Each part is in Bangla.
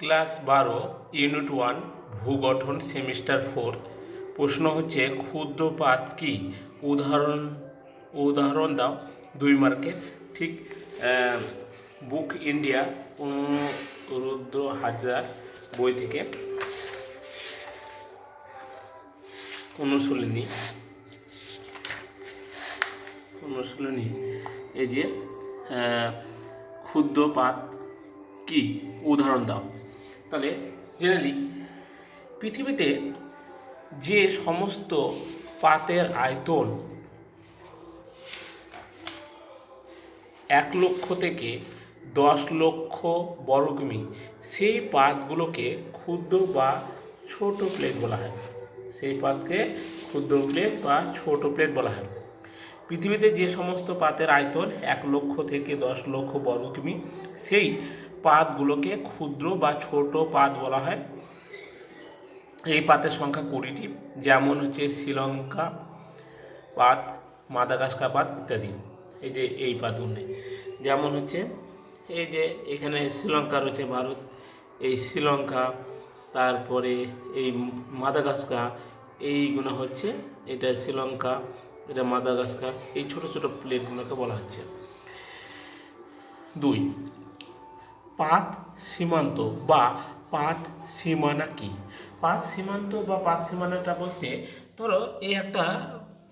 ক্লাস বারো, ইউনিট ওয়ান, ভূগঠন সেমিস্টার ফোর, প্রশ্ন হচ্ছে ক্ষুদ্রপাত কি? উদাহরণ উদাহরণ দাও দুই মার্কের। ঠিক বুক ইন্ডিয়া অনুরুদ্র হাজার বই থেকে অনুশীলনী। অনুশীলনী, এই যে ক্ষুদ্রপাত কি? উদাহরণ দাও। তাহলে জেনারেলি পৃথিবীতে যে সমস্ত পাতের আয়তন এক লক্ষ থেকে দশ লক্ষ বর্গমি, সেই পাতগুলোকে ক্ষুদ্র বা ছোট প্লেট বলা হয়। সেই পাতকে ক্ষুদ্র প্লেট বা ছোট প্লেট বলা হয়। পৃথিবীতে যে সমস্ত পাতের আয়তন এক লক্ষ থেকে দশ লক্ষ বর্গ কিমি সেই পাতগুলোকে ক্ষুদ্র বা ছোট পাত বলা হয়। এই পাতের সংখ্যা কুড়িটি, যেমন হচ্ছে শ্রীলঙ্কা পাত, মাদাগাস্কার পাত ইত্যাদি। এই যে এই পাতগুলো যেমন হচ্ছে, এই যে এখানে শ্রীলঙ্কা রয়েছে, ভারত। এই শ্রীলঙ্কা, তারপরে এই মাদাগাস্কার, এইগুলো হচ্ছে, এটা শ্রীলঙ্কা, এটা মাদাগাস্কার, এই ছোট ছোট প্লেটগুলোকে বলা হচ্ছে। দুই পাত সীমান্ত বা পাত সীমানা কি? পাত সীমান্ত বা পাত সীমানাটা বলতে, ধরো এই একটা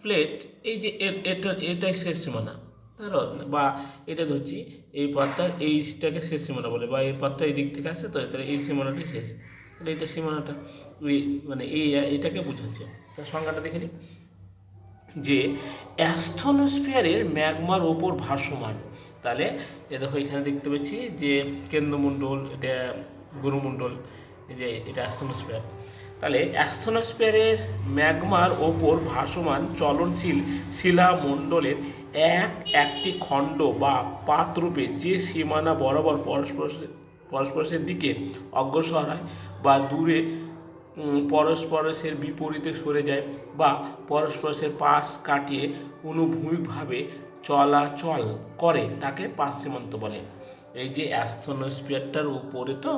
প্লেট এই যে এটা এটাই শেষ সীমানা। ধরো, বা এটা ধরছি, এই পাতটার এইটাকে শেষ সীমানা বলে, বা এই পাতটা এই দিক থেকে আসছে তো, তাহলে এই সীমানাটাই শেষ। তাহলে এটা সীমানাটা মানে এই, এটাকে বোঝাচ্ছে। তার সংজ্ঞাটা দেখে নিই। যে অ্যাস্থনোস্ফিয়ারের ম্যাগমার ওপর ভাসমান তাহলে এ দেখো এখানে দেখতে পাচ্ছি যে কেন্দ্রমণ্ডল, এটা গুরুমণ্ডল, এই যে এটা অ্যাস্থনোস্ফিয়ার। তাহলে অ্যাস্থনোস্ফিয়ারের ম্যাগমার ওপর ভাসমান চলনশীল শিলামণ্ডলের এক একটি খণ্ড বা পাতরূপে যে সীমানা বরাবর পরস্পর পরস্পরের দিকে অগ্রসর হয় বা দূরে পরস্পরের বিপরীতে সরে যায় বা পরস্পরের পাশ কাটিয়ে অনুভূমিকভাবে চলাচল করে, তাকে পাশ সীমান্ত বলে। এই যে অ্যাস্থনোস্পিয়ারটার উপরে তো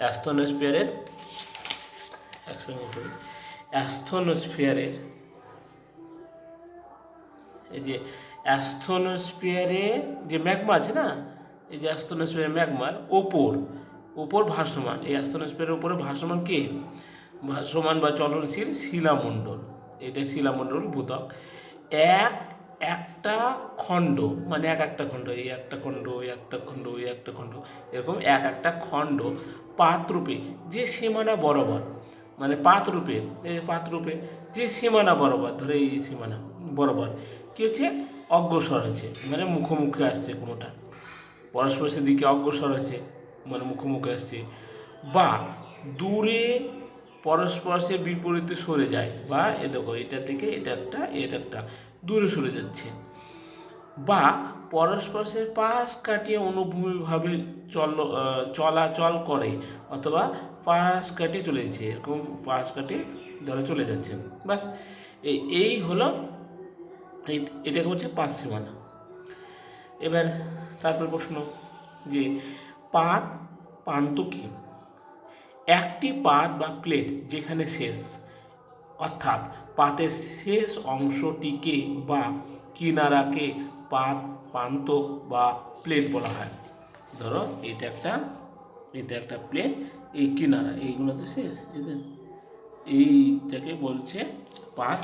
অ্যাস্থনোস্পিয়ারের একসঙ্গে করি এই যে অ্যাস্থনোস্ফিয়ারে যে ম্যাগমা আছে না, এই যে অ্যাস্থনোস্ফিয়ার ম্যাগমার ওপর ওপর ভাসমান, এই অ্যাস্থনোস্ফিয়ারের উপরে ভাসমান কে? ভাসমান বা চলনশীল শিলামণ্ডল, এটা শিলামণ্ডল ভূতক। এক একটা খণ্ড মানে এক একটা খণ্ড, এই একটা খণ্ড এই একটা খণ্ড এই একটা খণ্ড এরকম এক একটা খণ্ড পাতরূপে যে সীমানা বরাবর মানে পাতরূপে এই পাতরূপে যে সীমানা বরাবর, ধরে এই সীমানা বরাবর, কী হচ্ছে? অগ্রসর হচ্ছে মানে মুখোমুখি আসছে কোনোটা। পরস্পরের দিকে অগ্রসর হচ্ছে মানে মুখোমুখি আসছে, বা দূরে পরস্পরের বিপরীতে সরে যায়, বা এ দেখো, এটা থেকে এটা একটা এটা একটা দূরে সরে যাচ্ছে। বা পরস্পরের পাশ কাটিয়ে অনুভূমিভাবে চল চলাচল করে অথবা পাশ কাটিয়ে চলে যাচ্ছে, এরকম পাশ কাটিয়ে ধরে চলে যাচ্ছে। বাস এই হলো এটাকে হচ্ছে পাঁচ সীমানা। এবার তারপর প্রশ্ন যে পাত পান্ত কি একটি পাত বা প্লেট যেখানে শেষ অর্থাৎ পাতের শেষ অংশটিকে বা কিনারাকে পাত প্রান্ত বা প্লেট বলা হয়। ধরো, এটা একটা এটা একটা প্লেট এই কিনারা, এইগুলো তো শেষ এইটাকে বলছে পাত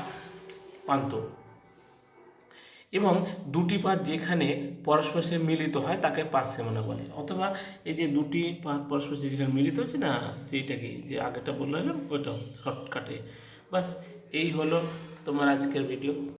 প্রান্ত এবং দুটি পাত যেখানে পরস্পরের সাথে মিলিত হয়, তাকে পাত সীমানা বলে। অথবা এই যে দুটি পাত পরস্পরের সাথে যেখানে মিলিত হচ্ছে না, সেইটাকে, যে আগেটা বললাম ওইটা শর্টকাটে বাস এই হলো তোমার আজকের ভিডিও